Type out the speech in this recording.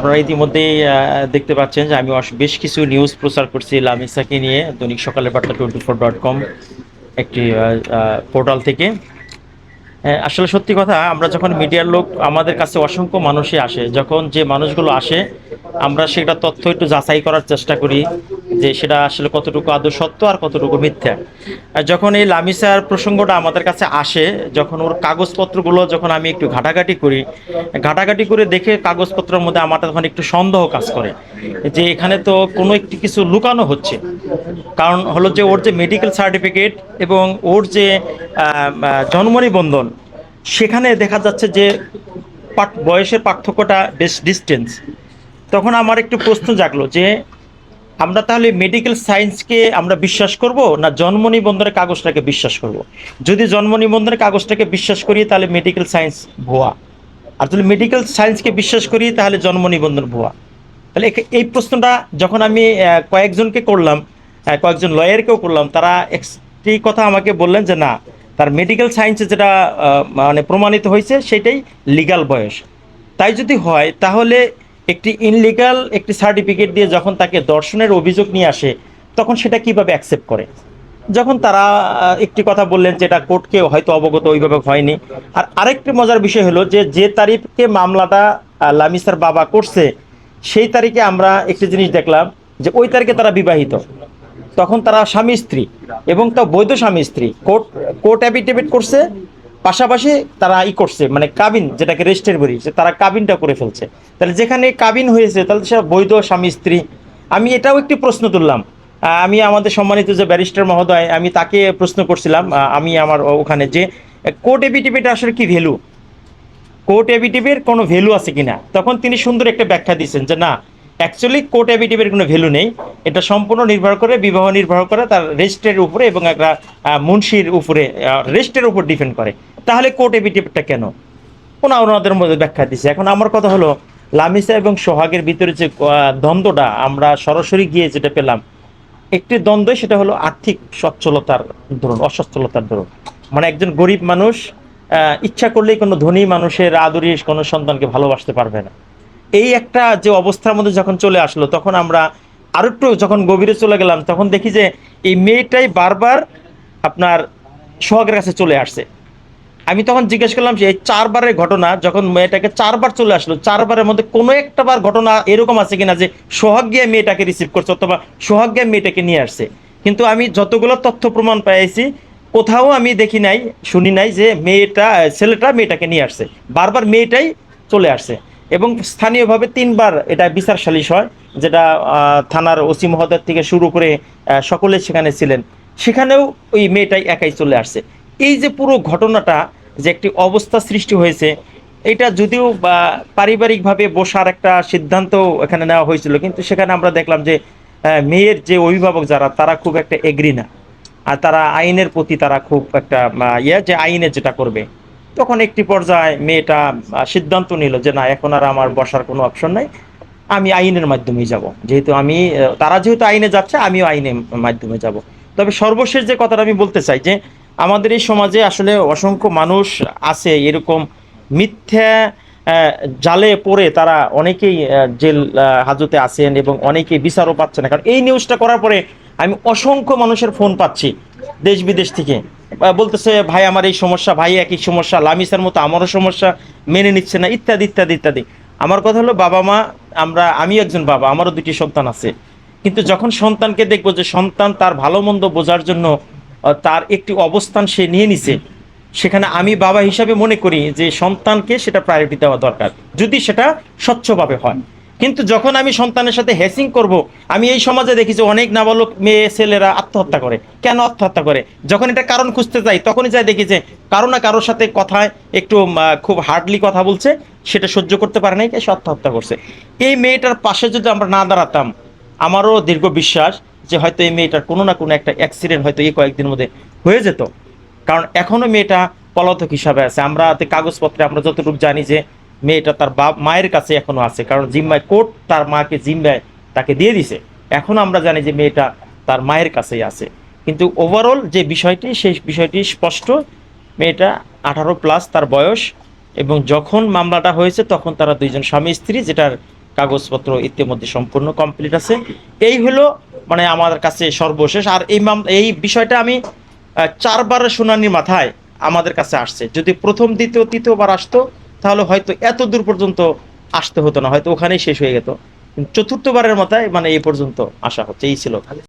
আপনারা ইতিমধ্যেই দেখতে পাচ্ছেন যে আমি বেশ কিছু নিউজ প্রচার করছি লামিসাকে নিয়ে, দৈনিক সকালের বার্তা টোয়েন্টি ফোর ডট কম একটি পোর্টাল থেকে। আসলে সত্যি কথা, আমরা যখন মিডিয়ার লোক, আমাদের কাছে অসংখ্য মানুষই আসে। যখন যে মানুষগুলো আসে, আমরা সেটা তথ্য একটু যাচাই করার চেষ্টা করি। যে সেটা আসলে কতটুকু আদৌ সত্য আর কতটুকু মিথ্যা। আর যখন এই লামিসার প্রসঙ্গটা আমাদের কাছে আসে, যখন ওর কাগজপত্রগুলো যখন আমি একটু ঘাটাঘাটি করি, ঘাটাঘাটি করে দেখে কাগজপত্রের মধ্যে আমার তখন একটু সন্দেহ কাজ করে যে এখানে তো কোনো একটি কিছু লুকানো হচ্ছে। কারণ হলো যে ওর যে মেডিকেল সার্টিফিকেট এবং ওর যে জন্ম নিবন্ধন, সেখানে দেখা যাচ্ছে যে বয়সের পার্থক্যটা বেশ ডিস্টেন্স তখন আমার একটু প্রশ্ন জাগলো যে আমরা তাহলে মেডিকেল সায়েন্সকে আমরা বিশ্বাস করব না জন্ম নিবন্ধনের কাগজটাকে বিশ্বাস করব? যদি জন্ম নিবন্ধনের কাগজটাকে বিশ্বাস করি, তাহলে মেডিকেল সায়েন্স ভুয়া। আর যদি মেডিকেল সায়েন্সকে বিশ্বাস করি, তাহলে জন্ম নিবন্ধন ভুয়া। তাহলে এই প্রশ্নটা যখন আমি কয়েকজনকে করলাম কয়েকজন লয়ারকেও করলাম, তারা একটি কথা আমাকে বললেন যে, না, তার মেডিকেল সায়েন্সে যেটা মানে প্রমাণিত হয়েছে, সেটাই লিগ্যাল বয়স। তাই যদি হয়, তাহলে একটি ইনলিগাল একটি সার্টিফিকেট দিয়ে যখন তাকে দর্শনের অভিযোগ নিয়ে আসে, তখন সেটা কীভাবে অ্যাকসেপ্ট করে? যখন তারা একটি কথা বললেন যে এটা কোর্টকে হয়তো অবগত ওইভাবে হয়নি। আর আরেকটি মজার বিষয় হলো যে যে তারিখকে মামলাটা লামিসার বাবা করছে, সেই তারিখে আমরা একটি জিনিস দেখলাম যে ওই তারিখে তারা বিবাহিত। তখন তারা স্বামী স্ত্রী এবং তা বৈধ স্বামী স্ত্রী। কোর্ট কোর্ট অ্যাফিডেভিট করছে পাশাপাশি তারা ই করছে মানে কাবিন যেটাকে রেস্টের বলি তারা কাবিনটা করে ফেলছে। তাহলে যেখানে কাবিন হয়েছে, তাহলে সে বৈধ স্বামী, স্ত্রী, আমি এটাও একটি প্রশ্ন তুললাম। আমি আমাদের সম্মানিত যে ব্যারিস্টার মহোদয়, আমি তাকে প্রশ্ন করছিলাম আমি আমার ওখানে যে কোর্ট এফিডেভিট আসলে কি ভ্যালু কোর্ট এভিটিভের কোনো ভ্যালু আছে কিনা? তখন তিনি সুন্দর একটা ব্যাখ্যা দিয়েছেন যে না অ্যাকচুয়ালি কোর্ট এভিটিভের কোনো ভ্যালু নেই। এটা সম্পূর্ণ নির্ভর করে, বিবাহ নির্ভর করে, তার রেস্টের উপরে এবং একটা মুন্সির উপরে রেস্টের উপর ডিপেন্ড করে। তাহলে কোর্ট এভিটিভটা কেন? ওনা ওনাদের মধ্যে ব্যাখ্যা দিচ্ছে এখন আমার কথা হলো, লামিসা এবং সোহাগের ভিতরে যে দ্বন্দ্বটা, আমরা সরাসরি গিয়ে যেটা পেলাম, একটি দ্বন্দ্ব সেটা হলো আর্থিক সচ্ছলতার ধরুন, অসচ্ছলতার ধরুন। মানে একজন গরিব মানুষ ইচ্ছা করলেই কোনো ধনী মানুষের আদরি কোনো সন্তানকে ভালোবাসতে পারবে না। এই একটা যে অবস্থার মধ্যে যখন চলে আসলো, তখন আমরা আরও একটু যখন গভীরে চলে গেলাম, তখন দেখি যে, এই মেয়েটাই বারবার আপনার সোহাগের কাছে চলে আসছে। আমি তখন জিজ্ঞেস করলাম যে চারবারের ঘটনা, যখন মেয়েটাকে চারবার চলে আসলো, চারবারের মধ্যে কোনো একটা বার ঘটনা এরকম আছে কিনা যে সোহাগ গিয়ে মেয়েটাকে রিসিভ করছে অথবা সোহাগ গিয়ে মেয়েটাকে নিয়ে আসছে। কিন্তু আমি যতগুলো তথ্য প্রমাণ পেয়েছি, কোথাও আমি দেখি নাই, শুনি নাই যে মেয়েটা, ছেলেটা মেয়েটাকে নিয়ে আসছে। বারবার মেয়েটাই চলে আসছে। এবং স্থানীয়ভাবে তিনবার এটা বিচার সালিশ হয়, যেটা থানার ওসি মহোদয় থেকে শুরু করে সকলে সেখানে ছিলেন। সেখানেও ওই মেয়েটাই একাই চলে আসছে। এই যে পুরো ঘটনাটা যে একটি অবস্থা সৃষ্টি হয়েছে, এটা যদিও পারিবারিকভাবে বসার একটা সিদ্ধান্ত এখানে নেওয়া হয়েছিল, কিন্তু সেখানে আমরা দেখলাম যে মেয়ের যে অভিভাবক যারা, তারা খুব একটা এগ্রি না। আর তারা আইনের প্রতি তারা খুব একটা ইয়ে যে আইনে যেটা করবে। তখন একটি পর্যায়ে মেয়েটা সিদ্ধান্ত নিল যে, না, এখন আর আমার বসার কোনো অপশন নাই, আমি আইনের মাধ্যমেই যাব। যেহেতু আমি তারা যেহেতু আইনে যাচ্ছে, আমিও আইনের মাধ্যমে যাব। তবে সর্বশেষ যে কথাটা আমি বলতে চাই যে আমাদের এই সমাজে আসলে অসংখ্য মানুষ আছে, এরকম মিথ্যা জালে পড়ে তারা অনেকেই জেল হাজতে আছেন এবং অনেকেই বিচারও পাচ্ছে না। কারণ এই নিউজটা করার পরে আমি অসংখ্য মানুষের ফোন পাচ্ছি দেশ বিদেশ থেকে। বলতেছে, ভাই, আমার এই সমস্যা, ভাই, একই সমস্যা, লামিসার মতো আমারও সমস্যা, মেনে নিচ্ছে না, ইত্যাদি ইত্যাদি ইত্যাদি। আমার কথা হলো, বাবা মা, আমরা, আমি একজন বাবা, আমারও দুটি সন্তান আছে। কিন্তু যখন সন্তানকে দেখব যে সন্তান তার ভালো মন্দ বোঝার জন্য তার একটি অবস্থান সে নিয়ে নিছে। সেখানে আমি বাবা হিসাবে মনে করি যে সন্তানকে সেটা প্রায়োরিটি দেওয়া দরকার, যদি সেটা স্বচ্ছভাবে হয়। কিন্তু যখন আমি সন্তানের সাথে হ্যাসিং করব, আমি এই সমাজে দেখি যে অনেক নাবালক মেয়ে ছেলেরা আত্মহত্যা করে। কেন আত্মহত্যা করে? যখন এটা কারণ খুঁজতে যাই, তখনই যাই দেখি যে কারও না কারোর সাথে কথায় একটু খুব হার্ডলি কথা বলছে, সেটা সহ্য করতে পারে নাই, সে আত্মহত্যা করছে। এই মেয়েটার পাশে যদি আমরা না দাঁড়াতাম, আমারও দীর্ঘ বিশ্বাস যে হয়তো এই মেয়েটার কোনো না কোনো একটা অ্যাক্সিডেন্ট হয়তো এই কয়েকদিনের মধ্যে হয়ে যেত। কারণ এখনও মেয়েটা পলাতক হিসাবে আছে। আমরা কাগজপত্রে আমরা যতটুকু জানি যে মেয়েটা তার বাপ, মায়ের কাছে এখনও আছে। কারণ জিম্মায় কোর্ট তার মাকে জিম্মায় তাকে দিয়ে দিছে। এখনও আমরা জানি যে মেয়েটা তার মায়ের কাছেই আছে। কিন্তু ওভারঅল যে বিষয়টি, সেই বিষয়টি স্পষ্ট। মেয়েটা আঠারো প্লাস তার বয়স এবং যখন মামলাটা হয়েছে তখন তারা দুইজন স্বামী স্ত্রী যেটার কাগজপত্র ইতিমধ্যে সম্পূর্ণ কমপ্লিট আছে। এই হলো মানে আমার কাছে সর্বশেষ। আর এই মাম এই বিষয়টা আমি চারবার শুনানির মাথায় আমাদের কাছে আসছে। যদি প্রথম, দ্বিতীয়, তৃতীয়বার আসতো, তাহলে হয়তো এত দূর পর্যন্ত আসতে হতো না। হয়তো ওখানেই শেষ হয়ে যেত চতুর্থবারের মাথায় মানে এই পর্যন্ত আসা হচ্ছে। এই ছিল।